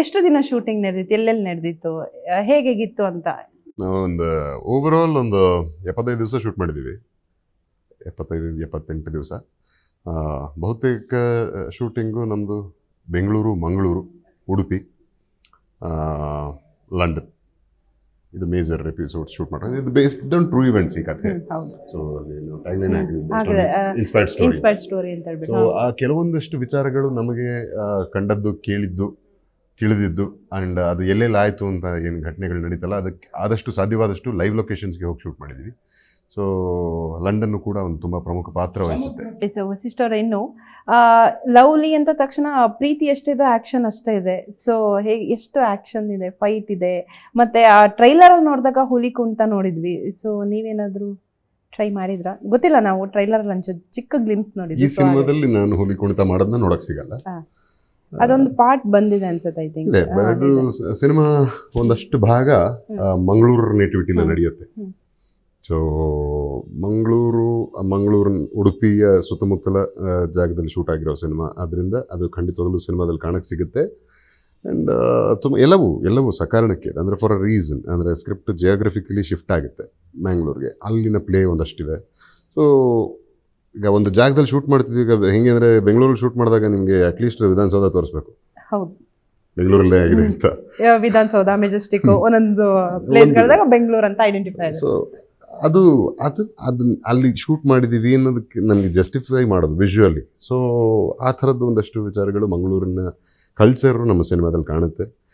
ಎಷ್ಟು ದಿನ ಶೂಟಿಂಗ್ ನಡೆದಿತ್ತು ಎಲ್ಲೆಲ್ಲಿ ನಡೆದಿತ್ತು ಹೇಗೆಗಿತ್ತು ಅಂತ? ನಾವು ಒಂದು ಓವರ್ ಆಲ್ ಒಂದು ಎಪ್ಪತ್ತೈದು ದಿವಸ ಶೂಟ್ ಮಾಡಿದ್ದೀವಿ ಎಪ್ಪತ್ತೈದು ಎಪ್ಪತ್ತೆಂಟು ದಿವಸ. ಬಹುತೇಕ ಶೂಟಿಂಗು ನಮ್ಮದು ಬೆಂಗಳೂರು ಮಂಗಳೂರು ಉಡುಪಿ ಲಂಡನ್. ಇದು ಮೇಜರ್ ಎಪಿಸೋಡ್ ಶೂಟ್ ಮಾಡೋದು ಇದು ಬೇಸ್ಡ್ ಆನ್ ಟ್ರೂ ಇವೆಂಟ್ಸ್ ಈ ಕಥೆ. ಸೊ ಇನ್ಸ್ಪೈರ್ಡ್ ಸ್ಟೋರಿ ಸೊ ಕೆಲವೊಂದಷ್ಟು ವಿಚಾರಗಳು ನಮಗೆ ಕಂಡದ್ದು ಕೇಳಿದ್ದು ತಿಳಿದಿದ್ದು ಆ್ಯಂಡ್ ಅದು ಎಲ್ಲೆಲ್ಲಿ ಆಯಿತು ಅಂತ ಏನು ಘಟನೆಗಳು ನಡೀತಲ್ಲ ಅದಕ್ಕೆ ಆದಷ್ಟು ಸಾಧ್ಯವಾದಷ್ಟು ಲೈವ್ ಲೊಕೇಶನ್ಸ್ಗೆ ಹೋಗಿ ಶೂಟ್ ಮಾಡಿದ್ವಿ. ಸೊ ಲಂಡನ್ನು ಕೂಡ ಒಂದು ತುಂಬ ಪ್ರಮುಖ ಪಾತ್ರ ವಹಿಸುತ್ತೆ. ಸೊ ಅವರ ಇನ್ನು ಲವ್ಲಿ ಅಂತ ತಕ್ಷಣ ಪ್ರೀತಿ ಎಷ್ಟಿದೆ ಆ್ಯಕ್ಷನ್ ಅಷ್ಟೇ ಇದೆ. ಸೊ ಹೇಗೆ ಎಷ್ಟು ಆ್ಯಕ್ಷನ್ ಇದೆ ಫೈಟ್ ಇದೆ ಮತ್ತೆ ಆ ಟ್ರೈಲರಲ್ಲಿ ನೋಡಿದಾಗ ಹುಲಿ ಕುಂಟ ನೋಡಿದ್ವಿ. ಸೊ ನೀವೇನಾದರೂ ಟ್ರೈ ಮಾಡಿದ್ರಾ? ಗೊತ್ತಿಲ್ಲ ನಾವು ಟ್ರೈಲರ್ ಅಲ್ಲಿ ಒಂಚೂರು ಚಿಕ್ಕ ಗ್ಲಿಮ್ಸ್ ನೋಡಿದ್ವಿ. ಈ ಸಿನಿಮಾದಲ್ಲಿ ನಾನು ಹುಲಿ ಕುಣಿತ ಮಾಡೋದನ್ನ ನೋಡಕ್ ಸಿಗಲ್ಲ. ಅದೊಂದು ಪಾರ್ಟ್ ಬಂದಿದೆ ಅನ್ಸುತ್ತೆ ಐ ಥಿಂಕ್ ಇದೆ. ಇದು. ಸಿನಿಮಾ ಒಂದಷ್ಟು ಭಾಗ ಮಂಗಳೂರು ನೇಟಿವಿಟಿಲಿ. ನಡೆಯುತ್ತೆ. ಸೊ ಮಂಗಳೂರು ಮಂಗಳೂರು ಉಡುಪಿಯ ಸುತ್ತಮುತ್ತಲ ಜಾಗದಲ್ಲಿ ಶೂಟ್ ಆಗಿರೋ ಸಿನಿಮಾ. ಅದರಿಂದ ಅದು ಖಂಡಿತವಾಗಲೂ ಸಿನಿಮಾದಲ್ಲಿ ಕಾಣಕ್ಕೆ ಸಿಗುತ್ತೆ. ಆ್ಯಂಡ್ ತುಂಬ ಎಲ್ಲವೂ ಎಲ್ಲವೂ ಸಕಾರಣಕ್ಕೆ ಅಂದರೆ ಫಾರ್ ಅ ರೀಸನ್ ಅಂದರೆ ಸ್ಕ್ರಿಪ್ಟ್ ಜಿಯೋಗ್ರಫಿಕಲಿ ಶಿಫ್ಟ್ ಆಗುತ್ತೆ ಮ್ಯಾಂಗ್ಳೂರ್ಗೆ ಅಲ್ಲಿನ ಪ್ಲೇ ಒಂದಷ್ಟಿದೆ. ಸೊ ಈಗ ಒಂದು ಜಾಗದಲ್ಲಿ ಶೂಟ್ ಮಾಡ್ತಿದ್ವಿ ಈಗ ಹೆಂಗೆ ಅಂದರೆ ಬೆಂಗಳೂರಲ್ಲಿ ಶೂಟ್ ಮಾಡಿದಾಗ ನಿಮಗೆ ಅಟ್ಲೀಸ್ಟ್ ವಿಧಾನಸೌಧ ತೋರಿಸ್ಬೇಕು. ಹೌದು. ಬೆಂಗಳೂರಲ್ಲೇ ಆಗಿದೆ ಅಂತ. ವಿಧಾನಸೌಧ ಮೆಜೆಸ್ಟಿಕ್ ಒಂದೊಂದು ಪ್ಲೇಸ್ಗಳದಾಗ ಬೆಂಗಳೂರು ಅಂತ ಐಡೆಂಟಿಫೈ ಸೊ ಅದು ಅದು ಅದನ್ನ ಅಲ್ಲಿ ಶೂಟ್ ಮಾಡಿದ್ದೀವಿ ಅನ್ನೋದಕ್ಕೆ ನಮಗೆ ಜಸ್ಟಿಫೈ ಮಾಡೋದು ವಿಜುವಲಿ ಸೊ ಆ ಥರದ್ದು ಒಂದಷ್ಟು ವಿಚಾರಗಳು ಮಂಗಳೂರಿನ ಕಲ್ಚರು ನಮ್ಮ ಸಿನಿಮಾದಲ್ಲಿ ಕಾಣುತ್ತೆ.